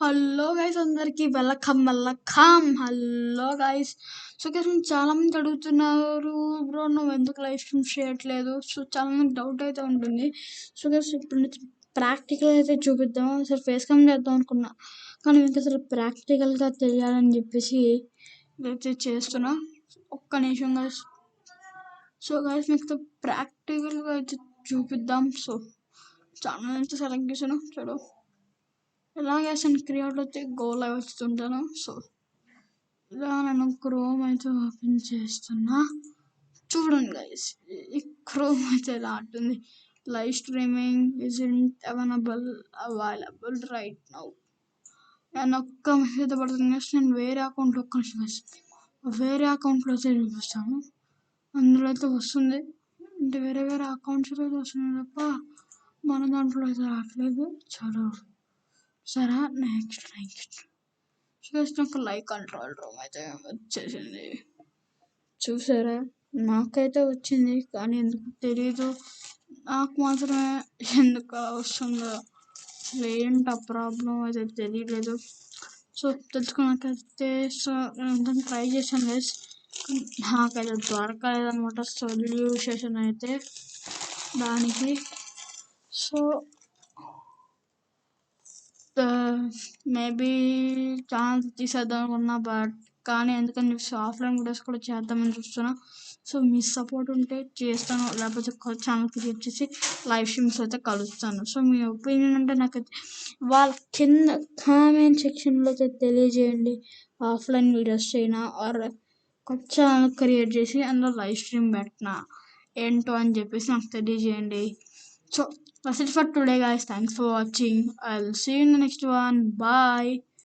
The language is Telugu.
హలో గైస్ అందరికి welcome welcome. Hello guys. So guys చాలా మంది అడుగుతున్నారు బ్రో నువ్వు ఎందుకు లైవ్ స్ట్రీమ్ చేయట్లేదు? సో చాలా మంది డౌట్ అయితే ఉంటుంది. సో గైస్ ఇప్పుడు ప్రాక్టికల్ అయితే చూపిద్దాం. అసలు ఫేస్ కమ్ చేద్దాం అనుకున్నా. కానీ ఇంకా అసలు ప్రాక్టికల్గా తెలియాలని చెప్పేసి ఇదైతే చేస్తున్నా. ఒక్క నిమిషం గైస్. సో గైస్ మీకు ప్రాక్టికల్గా అయితే చూపిద్దాం. సో చాలా అయితే సెలెక్ట్ చేశాను చూడు. ఎలాగే చేసాను క్రియేట్లో అయితే గోల్ అయి వస్తుంటాను సో ఇలా నేను క్రోమ్ అయితే ఓపెన్ చేస్తున్నా చూడండి గైస్ ఈ క్రోమ్ అయితే ఎలా ఉంటుంది live streaming is isn't available available right now నేను ఒక్క మెసేజ్ పడుతుంది నేను వేరే అకౌంట్లో ఒక్క వేరే అకౌంట్లో అయితే చూపిస్తాను అందులో అయితే వస్తుంది అంటే వేరే వేరే అకౌంట్స్లో అయితే వస్తుంది తప్ప మన దాంట్లో అయితే రావట్లేదు చాలా సరే నెక్స్ట్ నెక్స్ట్ చూసినాక లైక్ కంట్రోల్ రూమ్ అయితే వచ్చేసింది చూసారా? నాకైతే వచ్చింది కానీ ఎందుకు తెలీదు. నాకు మాత్రమే ఎందుకు వస్తుందో ఏంటి ఆ ప్రాబ్లం అయితే తెలియలేదు సో తెలుసుకున్నాకైతే సో నేను ట్రై చేశాను గైస్ నాకైతే దొరకలేదనమాట సొల్యూషన్ అయితే దానికి. సో మేబీ ఛాన్స్ తీసేద్దాం అనుకున్నా బట్ కానీ ఎందుకని చెప్పి ఆఫ్లైన్ వీడియోస్ కూడా చేద్దామని చూస్తున్నా. సో మీ సపోర్ట్ ఉంటే చేస్తాను. లేకపోతే ఛానల్ క్రియేట్ చేసి లైవ్ స్ట్రీమ్స్ అయితే కలుస్తాను. సో మీ ఒపీనియన్ అంటే నాకు వాళ్ళ కింద కామెంట్ సెక్షన్లో అయితే తెలియజేయండి. ఆఫ్లైన్ వీడియోస్ చేయనా? ఆర్ కొత్త ఛానల్ క్రియేట్ చేసి అందులో లైవ్ స్ట్రీమ్ పెట్టినా? ఏంటో అని చెప్పేసి నాకు తెలియజేయండి. So that's it for today guys. Thanks for watching. I'll see you in the next one. Bye